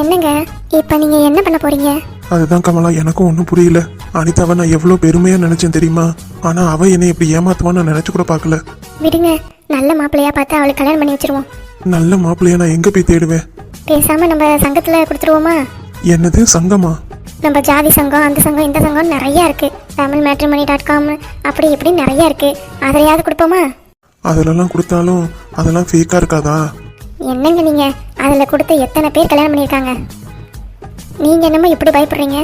என்னங்க? இப்ப நீங்க என்ன பண்ண போறீங்க? அதுதான் கமலா எனக்கும் ஒன்றும் புரியல. அனிதாவை நான் எவ்வளோ பெருமையா நினைச்சேன் தெரியுமா? ஆனா அவ என்னை இப்படி ஏமாத்துவான்னு நான் நினைச்சு கூட பார்க்கல. விடுங்க நல்ல மாப்பிள்ளையா பார்த்து அவளுக்கு கல்யாணம் பண்ணி வச்சிருவோம். நல்ல மாப்பிள்ளைய நான் எங்க போய் தேடுவேன்? பேசாம நம்ம சங்கத்துல கொடுத்துருவோமா? என்னது சங்கமா? நம்ம ஜாதி சங்கம் அந்த சங்கம் இந்த சங்கம் நிறைய இருக்கு. தமிழ் மேட்ரிமணி டாட் காம் அப்படி இப்படி நிறைய இருக்கு. அதிலையாவது கொடுப்போமா? அதிலெல்லாம் கொடுத்தாலும் அதெல்லாம் ஃபேக்கா இருக்காதா? என்னங்க நீங்க? அதுல கொடுத்து எத்தனை பேர் கல்யாணம் பண்ணியிருக்காங்க? நீங்க என்னமோ இப்படி பயப்படுறீங்க?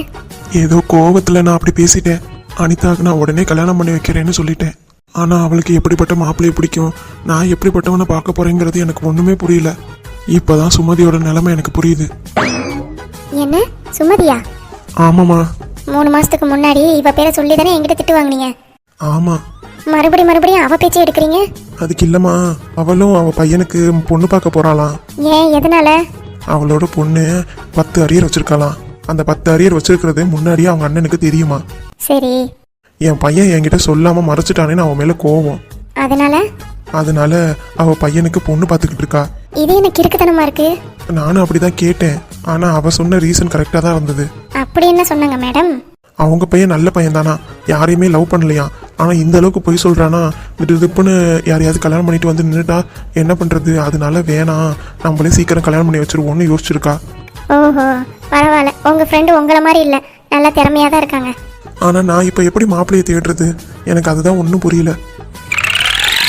ஏதோ கோவத்துல நான் அப்படி பேசிட்டேன். அனிதாவுக்கு நான் உடனே கல்யாணம் பண்ணி வைக்கிறேன்னு சொல்லிட்டேன். ஆனா அவளுக்கு எப்படிப்பட்ட மாப்பிள்ளையை பிடிக்கும்? நான் எப்படிப்பட்டவனை பார்க்க போறேங்கிறது எனக்கு ஒண்ணுமே புரியல. இப்பதான் சுமதியோட நிலைமை எனக்கு புரியுது. என்ன? சுமதியா? ஆமாமா மூணு மாசத்துக்கு முன்னாடி இவ பேரை சொல்லி தானே என்கிட்ட திட்டு வாங்குனீங்க ஆமா. மறுபடி மறுபடியும் அவ பேச்சே எடுக்கிறீங்க? அதுக்கு இல்லம்மா. அவளும் அவ பையனுக்கு பொண்ணு பார்க்க போறாளாம். ஏன் எதனால? அவளோட பொண்ணு பத்து அரியர் வச்சிருக்காளாம். அந்த பத்து அரியர் வச்சிருக்கிறது முன்னாடியே அவங்க அண்ணனுக்கு தெரியுமா? சரி. என் பையன் என்கிட்ட சொல்லாம மறைச்சிட்டானேன்னு அவன் மேல கோவம். அதனால? அதனால அவ பையனுக்கு பொண்ணு பார்த்துக்கிட்டு இருக்கா. இது எனக்கு இருக்குத்தனமா இருக்கு? நானும் அப்படிதான் கேட்டேன். ஆனா அவ சொன்ன ரீசன் கரெக்டா தான் இருந்தது. அப்படி என்ன சொன்னாங்க மேடம் அவங்க பையன் நல்ல பையன் தானா? யாரையுமே லவ் பண்ணலையா? ஆனா இந்த அளவுக்கு பொய் சொல்றானா? திடுப்புன்னு யாரையாவது கல்யாணம் பண்ணிட்டு வந்து நின்றுட்டா என்ன பண்றது? அதனால வேணாம் நம்மளே சீக்கிரம் கல்யாணம் பண்ணி வச்சிருவோம்னு யோசிச்சிருக்கா. ஓஹோ பரவாயில்ல. உங்க ஃப்ரெண்டு உங்களை மாதிரி இல்ல. நல்லா திறமையா தான் இருக்காங்க. ஆனா நான் இப்ப எப்படி மாப்பிள்ளையை தேடுறது? எனக்கு அதுதான் ஒன்றும் புரியல.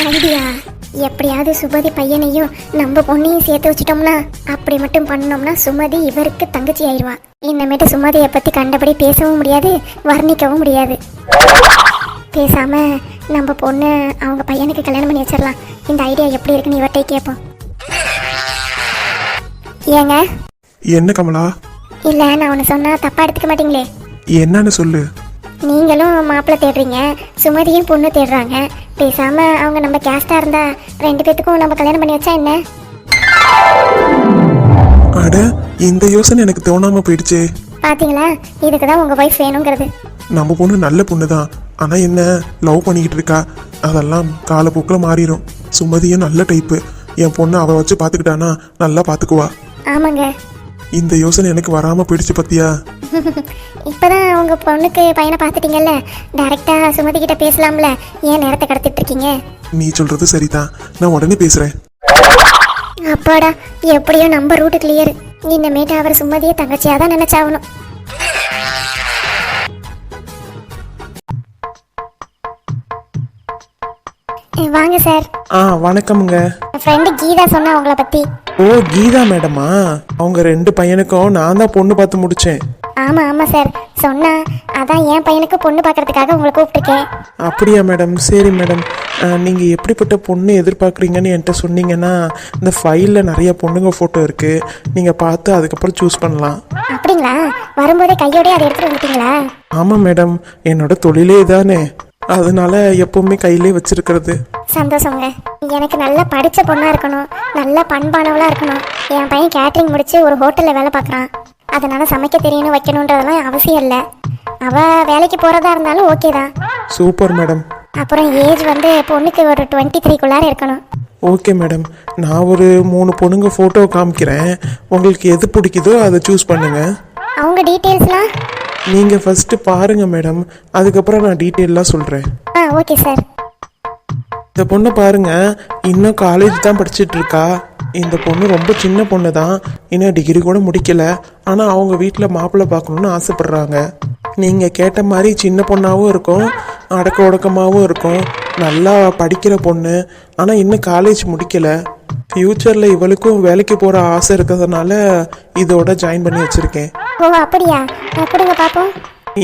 ஐடியா எப்படியாவது சுமதி பையனையும் நம்ம பொண்ணையும் சேர்த்து வச்சிட்டோம்னா அப்படி மட்டும் பண்ணோம்னா சுமதி இவருக்கு தங்கச்சி ஆயிடுவா. இன்னமேட்டு சுமதியை பத்தி கண்டபடி பேசவும் முடியாது வர்ணிக்கவும் முடியாது. பேசாம நம்ம பொண்ணு அவங்க பையனுக்கு கல்யாணம் பண்ணி வச்சிடலாம். இந்த ஐடியா எப்படி இருக்குன்னு இவர்கிட்ட கேட்போம் ஏங்க? என்ன கமலா? இல்ல நான் ஒன்று சொன்னா தப்பா எடுத்துக்க மாட்டீங்களே. என்னன்னு சொல்லு. நீங்களும் மாப்பிள்ளை தேடுறீங்க சுமதியும் பொண்ணு தேடுறாங்க பேசாம அவங்க நம்ம கேஸ்டா இருந்தா ரெண்டு பேத்துக்கும் நம்ம கல்யாணம் பண்ணி வச்சா என்ன? அட இந்த யோசனை எனக்கு தோணாம போயிடுச்சே. பாத்தீங்களா? இதுக்கு தான் உங்க ஒய்ஃப் வேணுங்கிறது. நம்ம பொண்ணு நல்ல பொண்ணு தான் ஆனா என்ன லவ் பண்ணிக்கிட்டு இருக்கா? அதெல்லாம் காலப்போக்கில் மாறிடும் சுமதியும் நல்ல டைப்பு என் பொண்ணு அவ வச்சு பார்த்துக்கிட்டானா நல்லா பார்த்துக்குவா ஆமாங்க. இந்த யோசனை எனக்கு வராம போயிடுச்சு பத்தியா? இப்பதான் உங்க பொண்ணுக்கு பையனை பார்த்துட்டீங்கல்ல? டைரக்டா சுமதி கிட்ட பேசலாம்ல. ஏன் நேரத்தை கடத்திட்டு இருக்கீங்க? நீ சொல்றது சரிதான். நான் உடனே பேசுறேன். அப்பாடா எப்படியோ நம்ம ரூட்டு கிளியர் இனிமேட்டு அவர் சுமதியை தங்கச்சியா தான் நினைச்சாகணும் வாங்க சார். ஆ வணக்கமுங்க. ஃப்ரெண்டு கீதா சொன்னா உங்களை பத்தி. ஓ கீதா மேடமா? அவங்க ரெண்டு பையனுக்கும் நான் தான் பொண்ணு பார்த்து முடிச்சேன். ஆமா ஆமா சார் சொன்னா அதான் என் பையனுக்கு பொண்ணு பார்க்கறதுக்காக உங்களை கூப்பிட்டுருக்கேன். அப்படியா மேடம் சரி மேடம் நீங்கள் எப்படிப்பட்ட பொண்ணு எதிர்பார்க்குறீங்கன்னு என்கிட்ட சொன்னீங்கன்னா இந்த ஃபைலில் நிறைய பொண்ணுங்க ஃபோட்டோ இருக்குது நீங்கள் பார்த்து அதுக்கப்புறம் சூஸ் பண்ணலாம். அப்படிங்களா? வரும்போதே கையோடய அதை எடுத்துட்டு வந்துட்டீங்களா? ஆமாம் மேடம் என்னோட தொழிலே தானே அதனால எப்பவுமே கையிலே வச்சிருக்கிறது. சந்தோஷங்க. எனக்கு நல்லா படிச்ச பொண்ணா இருக்கணும். நல்ல பண்பானவளா இருக்கணும். என் பையன் கேட்டரிங் முடிச்சு ஒரு ஹோட்டல்ல வேலை பார்க்கறான். அதனால சமைக்க தெரியணும் வைக்கணுன்றதெல்லாம் அவசியம் இல்லை. அவ வேலைக்கு போறதா இருந்தாலும் ஓகே தான். Super madam. அப்புறம் ஏஜ் வந்து பொண்ணுக்கு ஒரு டுவெண்ட்டி த்ரீக்குள்ளார இருக்கணும். Okay madam. நான் ஒரு மூணு பொண்ணுங்க ஃபோட்டோ காமிக்கிறேன். உங்களுக்கு எது பிடிக்குதோ அதை சூஸ் பண்ணுங்க. அவங்க டீட்டெயில்ஸ்லாம் நீங்கள் ஃபஸ்ட்டு பாருங்க மேடம். அதுக்கப்புறம் நான் டீட்டெயிலாக சொல்கிறேன் ஆ ஓகே சார் இந்த பொண்ணை பாருங்க இன்னும் காலேஜ் தான் படிச்சிட்டு இருக்கா இந்த பொண்ணு ரொம்ப சின்ன பொண்ணு தான் இன்னும் டிகிரி கூட முடிக்கல. ஆனால் அவங்க வீட்டில் மாப்பிள்ளை பார்க்கணுன்னு ஆசைப்படுறாங்க. நீங்கள் கேட்ட மாதிரி சின்ன பொண்ணாகவும் இருக்கும் அடக்க ஒடுக்கமாகவும் இருக்கும். நல்லா படிக்கிற பொண்ணு. ஆனால் இன்னும் காலேஜ் முடிக்கல. ஃப்யூச்சரில் இவளுக்கும் வேலைக்கு போகிற ஆசை இருக்கிறதுனால இதோட ஜாயின் பண்ணி வச்சுருக்கேன். ஓ அப்படியா? கொடுங்க பாப்போம்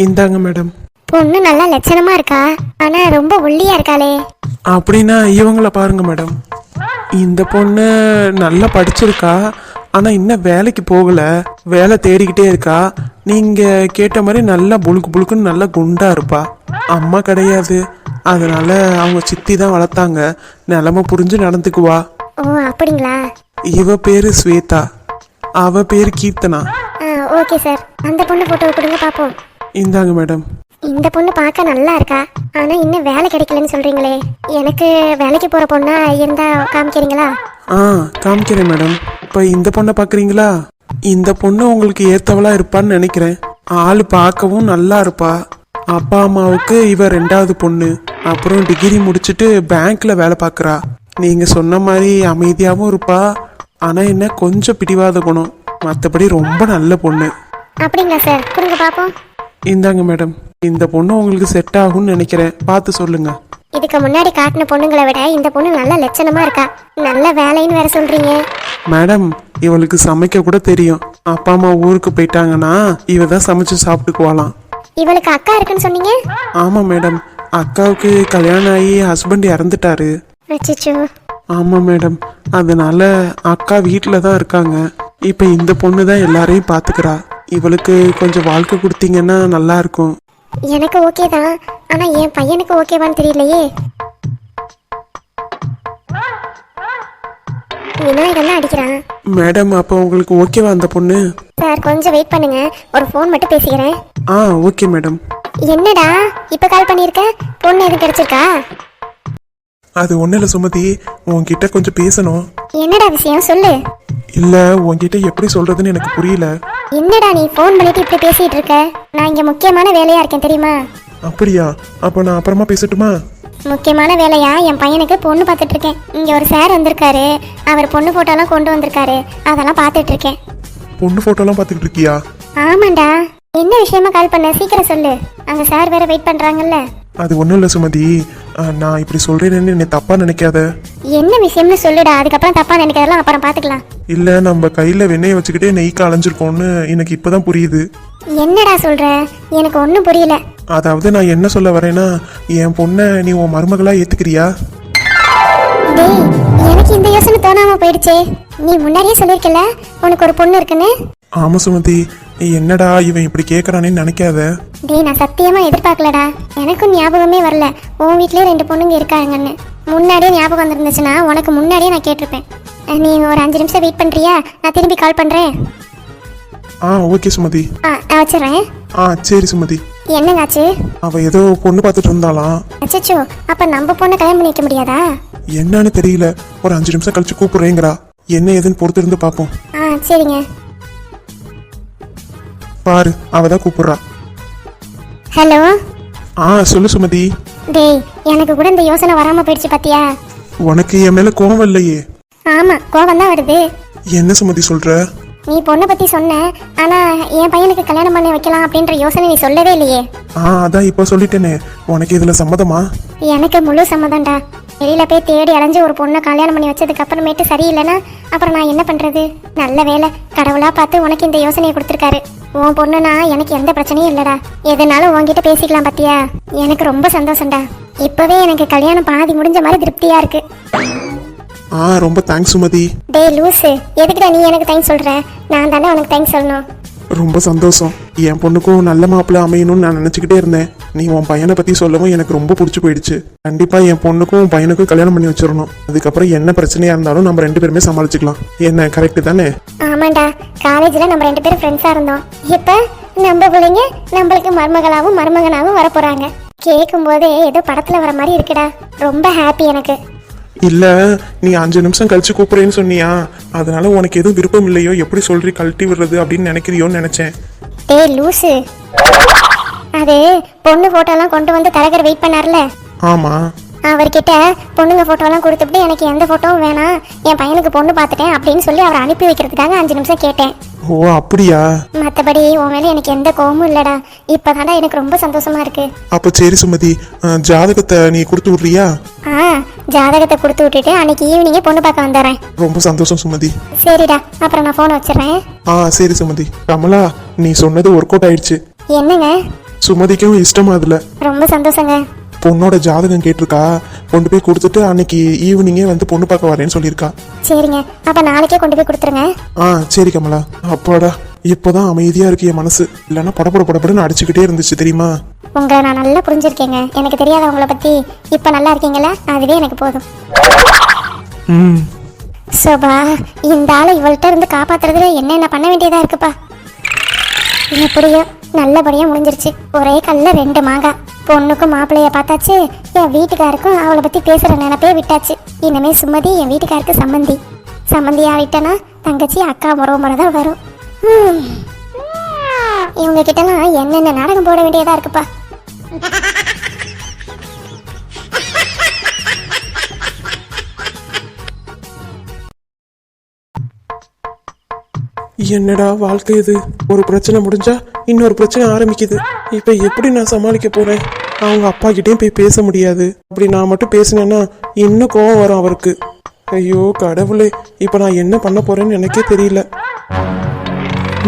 இந்தாங்க மேடம் பொண்ணு நல்லா லட்சணமா இருக்கா? ஆனா ரொம்ப ஒல்லியா இருக்காளே. அப்படின்னா இவங்கள பாருங்க மேடம். இந்த பொண்ணு நல்லா படிச்சிருக்கா ஆனா இன்னும் வேலைக்கு போகல. வேலை தேடிக்கிட்டே இருக்கா. நீங்க கேட்ட மாதிரி நல்லா புழுக்கு புழுக்குன்னு நல்லா குண்டா இருப்பா. அம்மா கிடையாது. அதனால அவங்க சித்தி தான் வளர்த்தாங்க. நிலமை புரிஞ்சு நடந்துக்குவா. ஓ அப்படிங்களா? இவ பேரு ஸ்வேதா. அவ பேரு கீர்த்தனா. Okay sir. அந்த பொண்ணு போட்டோ கொடுங்க பாப்போம். இந்தாங்க மேடம். இந்த பொண்ணு பார்க்க நல்லா இருக்கா? ஆனா இன்னும் வேலை கிடைக்கலன்னு சொல்றீங்களே. எனக்கு வேலைக்கு போற பொண்ணா இருந்தா காமிக்கிறீங்களா? ஆ காமிக்கிறேன் மேடம். இப்போ இந்த பொண்ணை பார்க்குறீங்களா? இந்த பொண்ணு உங்களுக்கு ஏத்தவளா இருப்பான்னு நினைக்கிறேன். ஆள் பார்க்கவும் நல்லா இருப்பா. அப்பா அம்மாவுக்கு இவ ரெண்டாவது பொண்ணு. அப்புறம் டிகிரி முடிச்சுட்டு பேங்க்ல வேலை பார்க்கறா. நீங்க சொன்ன மாதிரி அமைதியாகவும் இருப்பா. ஆனா என்ன கொஞ்சம் பிடிவாத குணம். மற்றபடி ரொம்ப நல்ல பொண்ணு. அப்படிங்களா சார்? கொடுங்க பார்ப்போம் இந்தாங்க மேடம். இந்த பொண்ணு உங்களுக்கு செட் ஆகும்னு நினைக்கிறேன். பார்த்து சொல்லுங்க. இதுக்கு முன்னாடி காட்டின பொண்ணுங்களை விட இந்த பொண்ணு நல்ல லட்சணமா இருக்கா? நல்ல வேலைன்னு வேற சொல்றீங்க. மேடம் இவளுக்கு சமைக்க கூட தெரியும். அப்பா அம்மா ஊருக்கு போயிட்டாங்கன்னா இவ தான் சமைச்சு சாப்பிட்டுக்குவாளாம் இவளுக்கு அக்கா இருக்குன்னு சொன்னீங்க? ஆமாம் மேடம் அக்காவுக்கு கல்யாணம் ஆகி ஹஸ்பண்ட் இறந்துட்டாரு. அச்சச்சோ. ஆமாம் மேடம் அதனால அக்கா வீட்டில் தான் இருக்காங்க. இப்போ இந்த பொண்ணு தான் எல்லாரையும் பார்த்துக்கிறா. இவளுக்கு கொஞ்சம் வாழ்க்கை கொடுத்தீங்கன்னா நல்லா இருக்கும். எனக்கு ஓகே தான். ஆனா என் பையனுக்கு ஓகேவான்னு தெரியலையே. விநாயகன் அடிக்கிறான் மேடம் அப்போ உங்களுக்கு ஓகேவா அந்த பொண்ணு? சார் கொஞ்சம் வெயிட் பண்ணுங்க. ஒரு ஃபோன் மட்டும் பேசிக்கிறேன். ஆ ஓகே மேடம். என்னடா? இப்ப கால் பண்ணிருக்க பொண்ணு எதுவும் கிடைச்சிருக்கா? அது ஒன்றும் இல்லை சுமதி. உன்கிட்ட கொஞ்சம் பேசணும். என்னடா விஷயம்? சொல்லு. இல்லை உன்கிட்ட எப்படி சொல்கிறதுன்னு எனக்கு புரியல. என்னடா நீ ஃபோன் பண்ணிட்டு இப்படி பேசிட்டு இருக்க? நான் இங்க முக்கியமான வேலையா இருக்கேன் தெரியுமா? அப்படியா? அப்போ நான் அப்புறமா பேசட்டுமா? முக்கியமான வேலையா? என் பையனுக்கு பொண்ணு பார்த்துட்டு இருக்கேன். இங்க ஒரு சார் வந்திருக்காரு. அவர் பொண்ணு போட்டோலாம் கொண்டு வந்திருக்காரு. அதெல்லாம் பார்த்துட்டு இருக்கேன். பொண்ணு ஃபோட்டோலாம் பார்த்துக்கிட்டு இருக்கியா? ஆமாண்டா. என்ன விஷயமா கால் பண்ண? சீக்கிரம் சொல்லு. அங்க சார் வேற வெயிட் பண்றாங்கல்ல. அது ஒன்றும் இல்லை சுமதி. நான் இப்படி சொல்கிறேன்னு என்னை தப்பாக நினைக்காத. என்ன விஷயம்னு சொல்லுடா. அதுக்கப்புறம் தப்பா நினைக்கிறதெல்லாம் அப்புறம் பாத்துக்கலாம். இல்லை நம்ம கையில் வெண்ணெயை வச்சுக்கிட்டே நெய்க்கு அலைஞ்சிருக்கோம்னு எனக்கு இப்போ தான் புரியுது. என்னடா சொல்ற? எனக்கு ஒன்றும் புரியல. அதாவது நான் என்ன சொல்ல வரேன்னா என் பொண்ணை நீ உன் மருமகளாக ஏற்றுக்கிறியா டேய் எனக்கு இந்த யோசனை தோணாம போயிடுச்சே. நீ முன்னாடியே சொல்லிருக்கல உனக்கு ஒரு பொண்ணு இருக்குன்னு? ஆமாம் சுமதி என்னடா இவன் இப்படி கேட்குறானேன்னு நினைக்காத. டேய் நான் சத்தியமா எதிர்பார்க்கலடா. எனக்கும் ஞாபகமே வரல. உன் வீட்லயே ரெண்டு பொண்ணுங்க இருக்காங்கன்னு. முன்னாடியே ஞாபகம் வந்திருந்துச்சுன்னா உனக்கு முன்னாடியே நான் கேட்டிருப்பேன். நீ ஒரு அஞ்சு நிமிஷம் வெயிட் பண்றியா? நான் திரும்பி கால் பண்றேன். ஆ ஓகே சுமதி. ஆ நான் வச்சிடுறேன். ஆ சரி சுமதி. என்னங்காச்சு? அவள் ஏதோ பொண்ணு பார்த்துட்டு இருந்தாலாம் அச்சச்சோ அப்ப நம்ம பொண்ணை கல்யாணம் பண்ணி வைக்க முடியாதா? என்னன்னு தெரியல. ஒரு அஞ்சு நிமிஷம் கழிச்சு கூப்பிடுறேங்கிறா. என்ன ஏதுன்னு பொறுத்திருந்து பார்ப்போம். ஆ சரிங்க. பாரு அவ தான் கூப்பிடுறா. ஹலோ? ஆ சொல்லு சுமதி. டேய் எனக்கு கூட இந்த யோசனை வராம போயிடுச்சு பாத்தியா? உனக்கு என் மேல கோவம் இல்லையே. ஆமா கோவம் தான் வருது. என்ன சுமதி சொல்ற? நீ பொண்ணை பத்தி சொன்ன ஆனா என் பையனுக்கு கல்யாணம் பண்ணி வைக்கலாம் அப்படின்ற யோசனை நீ சொல்லவே இல்லையே. ஆ அதான் இப்போ சொல்லிட்டேனே. உனக்கு இதுல சம்மதமா? எனக்கு முழு சம்மதம்டா. வெளியில போய் தேடி அலைஞ்சு ஒரு பொண்ணை கல்யாணம் பண்ணி வச்சதுக்கு அப்புறமேட்டு சரியில்லைன்னா அப்புறம் நான் என்ன பண்றது? நல்ல வேலை கடவுளா பார்த்து உனக்கு இந்த யோசனையை கொடுத்துருக்காரு. உன் பொண்ணுனா எனக்கு எந்த பிரச்சனையும் இல்லடா. எதுனாலும் உன்கிட்ட பேசிக்கலாம் பாத்தியா? எனக்கு ரொம்ப சந்தோஷம்டா. இப்பவே எனக்கு கல்யாணம் பாதி முடிஞ்ச மாதிரி திருப்தியா இருக்கு. ஆ ரொம்ப தேங்க்ஸ் சுமதி. டேய் லூசு. எதுக்குடா நீ எனக்கு தேங்க்ஸ் சொல்ற? நான் தானே உனக்கு தேங்க்ஸ் சொல்லணும். ரொம்ப சந்தோஷம். என் பொண்ணுக்கும் நல்ல மாப்பிள்ளை அமையணும்னு நான் நினச்சிக்கிட்டே இருந்தேன். நீ உன் பையனை பற்றி சொல்லவும் எனக்கு ரொம்ப பிடிச்சி போயிடுச்சு. கண்டிப்பாக என் பொண்ணுக்கும் உன் பையனுக்கும் கல்யாணம் பண்ணி வச்சிடணும். அதுக்கப்புறம் என்ன பிரச்சனையாக இருந்தாலும் நம்ம ரெண்டு பேருமே சமாளிச்சுக்கலாம். என்ன கரெக்டு தானே? ஆமாண்டா. காலேஜில் நம்ம ரெண்டு பேரும் ஃப்ரெண்ட்ஸாக இருந்தோம். இப்போ நம்ம பிள்ளைங்க நம்மளுக்கு மருமகளாகவும் மருமகனாகவும் வர கேட்கும்போதே கேட்கும் ஏதோ படத்தில் வர மாதிரி இருக்குடா. ரொம்ப ஹாப்பி எனக்கு. இல்லை நீ அஞ்சு நிமிஷம் கழிச்சு கூப்பிட்றேன்னு சொன்னியா? அதனால உனக்கு எதுவும் விருப்பம் இல்லையோ? எப்படி சொல்றி கழட்டி விடுறது அப்படின்னு நினைக்கிறியோன்னு நினச்சேன். டேய் லூசு. அது பொண்ணு போட்டோலாம் கொண்டு வந்து தரகர் வெயிட் பண்ணார்ல. ஆமாம் அவர்கிட்ட பொண்ணுங்க போட்டோலாம் கொடுத்துட்டு எனக்கு எந்த போட்டோவும் வேணாம். என் பையனுக்கு பொண்ணு பார்த்துட்டேன் அப்படின்னு சொல்லி அவரை அனுப்பி வைக்கிறதுக்காக அஞ்சு நிமிஷம் கேட்டேன். ஓ அப்படியா? மற்றபடி உன் மேலே எனக்கு எந்த கோவமும் இல்லடா. இப்போதான்டா எனக்கு ரொம்ப சந்தோஷமா இருக்கு. அப்போ சரி சுமதி ஜாதகத்தை நீ கொடுத்து விட்றியா? ஆ ஜாதகத்தை கொடுத்து விட்டுட்டு அன்னைக்கு ஈவினிங்கே பொண்ணு பார்க்க வந்துடுறேன் ரொம்ப சந்தோஷம் சுமதி. சரிடா அப்புறம் நான் ஃபோன் வச்சிடுறேன். ஆ சரி சுமதி. கமலா நீ சொன்னது ஒர்க் அவுட் ஆயிடுச்சு. என்னங்க? சுமதிக்கும் இஷ்டமா அதுல. ரொம்ப சந்தோஷங்க. பொண்ணோட ஜாதகம் கேட்டிருக்கா? கொண்டு போய் கொடுத்துட்டு அன்னைக்கு ஈவினிங்கே வந்து பொண்ணு பார்க்க வரேன்னு சொல்லியிருக்கா. சரிங்க. அப்போ நாளைக்கே கொண்டு போய் கொடுத்துருங்க. ஆ சரி கமலா. அப்பாடா இப்போதான் அமைதியா இருக்கு என் மனசு. இல்லைன்னா படப்பட படப்படன்னு அடிச்சுக்கிட்டே இருந்துச்சு தெரியுமா? உங்களை நான் நல்லா புரிஞ்சிருக்கேங்க. எனக்கு தெரியாத உங்களை பற்றி இப்போ நல்லா இருக்கீங்களா அதுவே எனக்கு போதும். ம். சோபா இந்த ஆளை இவள்கிட்ட இருந்து காப்பாத்துறதுல என்னென்ன பண்ண வேண்டியதா இருக்குப்பா? எப்படியோ நல்லபடியா முடிஞ்சிருச்சு. ஒரே கல்ல ரெண்டு மாங்காய் பொண்ணுக்கும் மாப்பிள்ளைய பார்த்தாச்சு. என் வீட்டுக்காருக்கும் அவளை பத்தி பேசுற நினைப்பே விட்டாச்சு. இனிமே சுமதி என் வீட்டுக்காருக்கு சம்மந்தி. சம்மந்தி ஆகிட்டனா தங்கச்சி அக்கா முறை முறை தான் வரும். இவங்க கிட்டலாம் என்னென்ன நாடகம் போட வேண்டியதா இருக்குப்பா? என்னடா வாழ்க்கை இது? ஒரு பிரச்சனை முடிஞ்சா இன்னொரு பிரச்சனை ஆரம்பிக்குது. இப்போ எப்படி நான் சமாளிக்க போறேன்? அவங்க அப்பா கிட்டேயும் போய் பேச முடியாது. அப்படி நான் மட்டும் பேசினேன்னா இன்னும் கோவம் வரும் அவருக்கு. ஐயோ கடவுளே இப்போ நான் என்ன பண்ண போறேன்னு எனக்கே தெரியல.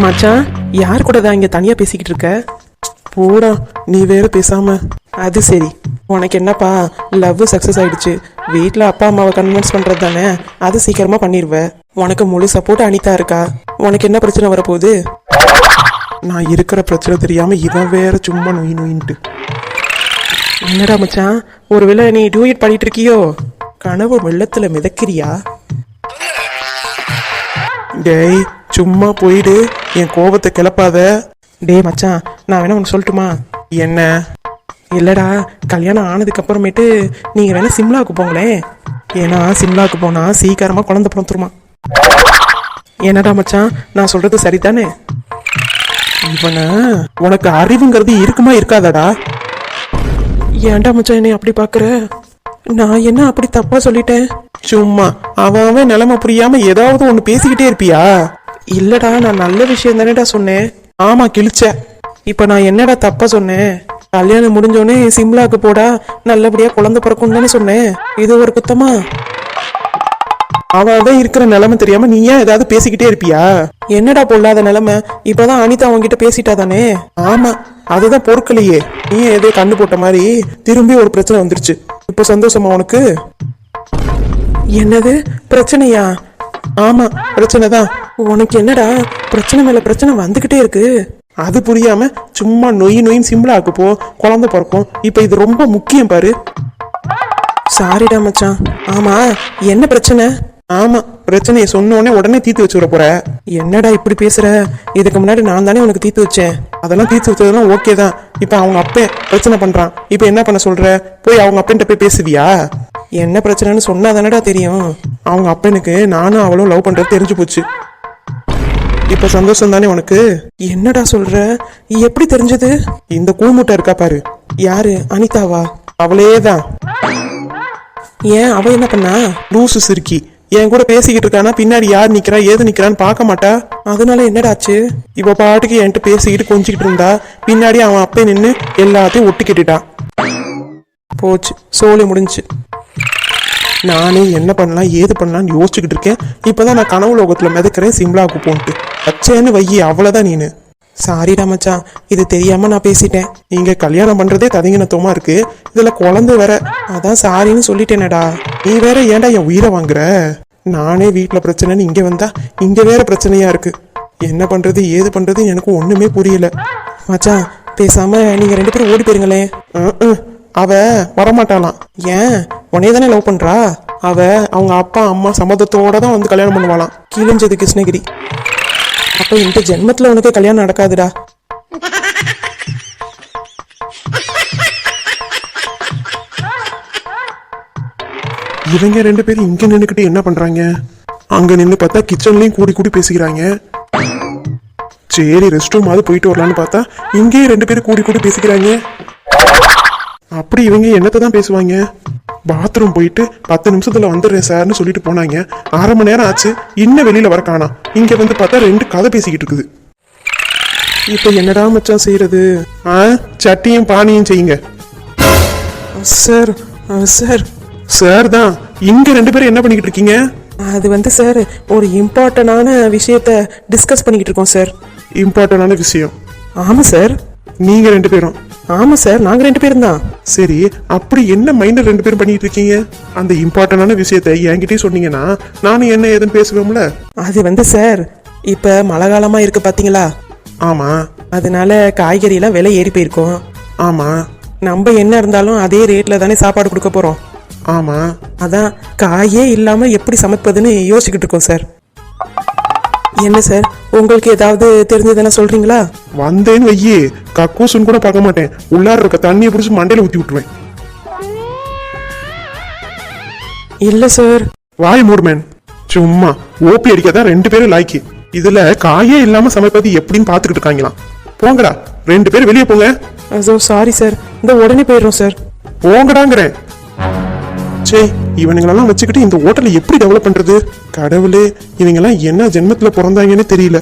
மச்சான் யார் கூட தான் இங்க தனியா பேசிக்கிட்டு இருக்க? போடா நீ வேற பேசாம. அது சரி. உனக்கு என்னப்பா லவ் சக்சஸ் ஆயிடுச்சு. வீட்டில் அப்பா அம்மாவை கன்வின்ஸ் பண்ணுறது தானே அது சீக்கிரமாக பண்ணிடுவேன் உனக்கு முழு சப்போர்ட் அனிதா இருக்கா? உனக்கு என்ன பிரச்சனை வரப்போகுது? நான் இருக்கிற பிரச்சனை தெரியாம இவன் வேற சும்மா நொய் நொயின்ட்டு. என்னடா மச்சான்? ஒருவேளை நீ டூயட் பண்ணிட்டு இருக்கியோ? கனவு வெள்ளத்துல மிதக்கிறியா? டேய் சும்மா போயிடு. என் கோபத்தை கிளப்பாத. டேய் மச்சான் நான் வேணா உனக்கு சொல்லட்டுமா? என்ன? இல்லடா கல்யாணம் ஆனதுக்கு அப்புறமேட்டு நீங்க வேணா சிம்லாவுக்கு போங்களேன். ஏன்னா சிம்லாவுக்கு போனா சீக்கிரமா குழந்தை பிறந்துருமா. என்னடா மச்சான்? நான் சொல்றது சரிதானே? இவன உனக்கு அறிவுங்கிறது இருக்குமா இருக்காதடா? ஏன்டா மச்சான் என்னை அப்படி பாக்குற? நான் என்ன அப்படி தப்பா சொல்லிட்டேன்? சும்மா அவன் அவன் நிலைமை புரியாம ஏதாவது ஒண்ணு பேசிக்கிட்டே இருப்பியா? இல்லடா நான் நல்ல விஷயம் தானேடா சொன்னேன். ஆமா கிழிச்ச. இப்ப நான் என்னடா தப்பா சொன்னேன்? கல்யாணம் முடிஞ்சோடனே சிம்லாக்கு போடா நல்லபடியா குழந்தை பிறக்கும் தானே சொன்னேன். இது ஒரு குத்தமா? அவன் அவன் இருக்கிற நிலைமை தெரியாம நீ ஏன் ஏதாவது பேசிக்கிட்டே இருப்பியா? என்னடா பொல்லாத நிலைமை? இப்பதான் அனிதா அவன்கிட்ட பேசிட்டா தானே? ஆமா அதுதான் பொறுக்கலையே. நீ ஏதோ கண்ணு போட்ட மாதிரி திரும்பி ஒரு பிரச்சனை வந்துருச்சு. இப்ப சந்தோஷமா உனக்கு? என்னது? பிரச்சனையா? ஆமா பிரச்சனை தான் உனக்கு என்னடா? பிரச்சனை மேல பிரச்சனை வந்துகிட்டே இருக்கு. அது புரியாம சும்மா நொய் நொயின் சிம்பிளா போ. குழந்தை பிறக்கும். இப்ப இது ரொம்ப முக்கியம் பாரு. சாரிடா மச்சான். ஆமா என்ன பிரச்சனை? ஆமா பிரச்சனையை சொன்ன உடனே உடனே தீர்த்து வச்சுக்கிற போற. என்னடா இப்படி பேசுற? இதுக்கு முன்னாடி நான் தானே உனக்கு தீர்த்து வச்சேன். அதெல்லாம் தீர்த்து வச்சதெல்லாம் ஓகே தான். இப்ப அவங்க அப்பே பிரச்சனை பண்றான். இப்ப என்ன பண்ண சொல்ற? போய் அவங்க அப்பன்ட்ட போய் பேசுவியா? என்ன பிரச்சனைன்னு சொன்னா தானடா தெரியும். அவங்க அப்பனுக்கு நானும் அவளும் லவ் பண்றது தெரிஞ்சு போச்சு. இப்ப சந்தோஷம் தானே உனக்கு? என்னடா சொல்ற? எப்படி தெரிஞ்சது? இந்த கூமுட்டை இருக்கா பாரு. யாரு? அனிதாவா? அவளே தான். ஏன்? அவ என்ன பண்ணா? லூசு சிரிக்கி. என் கூட பேசிக்கிட்டு இருக்கானா? பின்னாடி யார் நிக்கிறா? ஏது நிக்கிறான்னு பார்க்க மாட்டா? அதனால என்னடாச்சு இவ பாட்டுக்கு என்கிட்ட பேசிக்கிட்டு கொஞ்சிக்கிட்டு இருந்தா? பின்னாடி அவன் அப்பே நின்று எல்லாத்தையும் ஒட்டிக்கிட்டுட்டான் போச்சு. சோலி முடிஞ்சு. நானே என்ன பண்ணலாம் ஏது பண்ணலாம்னு யோசிச்சுக்கிட்டு இருக்கேன். இப்பதான் நான் கனவு லோகத்துல மிதக்கிறேன் சிம்லாவுக்கு போன்ட்டு. வச்சேன்னு வையி அவ்வளவுதான் நீனு. சாரிடா மச்சான் இது தெரியாம நான் பேசிட்டேன். நீங்க கல்யாணம் பண்றதே ததிங்கினத்தோமா இருக்கு. இதுல குழந்தை வேற. அதான் சாரின்னு சொல்லிட்டேனடா. நீ வேற ஏன்டா என் உயிரை வாங்குற? நானே வீட்டில் பிரச்சனைன்னு இங்க வந்தா இங்க வேற பிரச்சனையா இருக்கு. என்ன பண்றது ஏது பண்றது எனக்கு ஒண்ணுமே புரியல. மச்சான் பேசாம நீங்க ரெண்டு பேரும் ஓடி போயிருங்களேன். அவ வரமாட்டாளாம். ஏன்? உன்னைய தானே லவ் பண்றா? அவ அவங்க அப்பா அம்மா சம்மதத்தோட தான் வந்து கல்யாணம் பண்ணுவாளாம். கிழிஞ்சது கிருஷ்ணகிரி. அப்போ இந்த ஜென்மத்துல உனக்கு கல்யாணம் நடக்காதுடா. இவங்க ரெண்டு பேரும் இங்க நின்றுக்கிட்டு என்ன பண்றாங்க? அங்க நின்று பார்த்தா கிச்சன்லயும் கூடி கூடி பேசிக்கிறாங்க. சரி ரெஸ்ட் ரூம் அது போயிட்டு வரலான்னு பார்த்தா இங்கேயும் ரெண்டு பேரும் கூடி கூடி பேசிக்கிறாங்க. அப்படி இவங்க என்னத்தை தான் பேசுவாங்க? பாத்ரூம் போயிட்டு பத்து நிமிஷத்துல வந்துடுறேன் சார்னு சொல்லிட்டு போனாங்க. அரை மணி நேரம் ஆச்சு. இன்னும் வெளியில வர காணோம். இங்க வந்து பார்த்தா ரெண்டு கதை பேசிக்கிட்டு இருக்குது. இப்ப என்னடா மச்சான் செய்யறது ஆ? சட்டியும் பானியும் செய்யுங்க. Sir sir. சார் தான். இங்க ரெண்டு பேரும் என்ன பண்ணிக்கிட்டு இருக்கீங்க? அது வந்து சார் ஒரு இம்பார்ட்டன்டான விஷயத்த டிஸ்கஸ் பண்ணிக்கிட்டு இருக்கோம் சார். இம்பார்ட்டன்டான விஷயம். ஆமா சார். நீங்க ரெண்டு பேரும். ஆமா சார் நாங்க ரெண்டு பேரும் தான். சரி அப்படி என்ன மைண்ட்ல ரெண்டு பேரும் பண்ணிட்டு இருக்கீங்க? அந்த இம்பார்ட்டன்டான விஷயத்த என்கிட்டயே சொன்னீங்கன்னா நானும் என்ன ஏதுன்னு பேசுவேன்ல அது வந்து சார் இப்ப மழை காலமா இருக்கு பாத்தீங்களா? ஆமா. அதனால காய்கறி எல்லாம் விலை ஏறி போயிருக்கும். ஆமா. நம்ம என்ன இருந்தாலும் அதே ரேட்ல தானே சாப்பாடு கொடுக்க போறோம். ஆமா. அதான் காயே இல்லாம எப்படி சமைப்பதுன்னு யோசிச்சுக்கிட்டு இருக்கோம் சார். என்ன சார்? உங்களுக்கு ஏதாவது தெரிஞ்சதுன்னா சொல்றீங்களா? வந்தேன்னு வையே. கக்கூசுன்னு கூட பார்க்க மாட்டேன். உள்ளார இருக்க தண்ணியை பிடிச்சி மண்டையில ஊத்தி விட்டுருவேன். இல்ல சார். வாய் மூடுமேன் சும்மா. ஓபி அடிக்காதான் ரெண்டு பேரும் லாய்க்கு இதுல காயே இல்லாம சமைப்பது எப்படின்னு பாத்துக்கிட்டு இருக்காங்களாம். போங்கடா. ரெண்டு பேரும் வெளியே போங்க. Sir sorry sir. இந்த உடனே போயிடுறோம் சார். போங்கடாங்கிறேன். சே இவனுங்களெல்லாம் வச்சுக்கிட்டு இந்த ஹோட்டலை எப்படி டெவலப் பண்றது? கடவுளே இவங்கெல்லாம் என்ன ஜென்மத்துல பிறந்தாங்கன்னு தெரியல.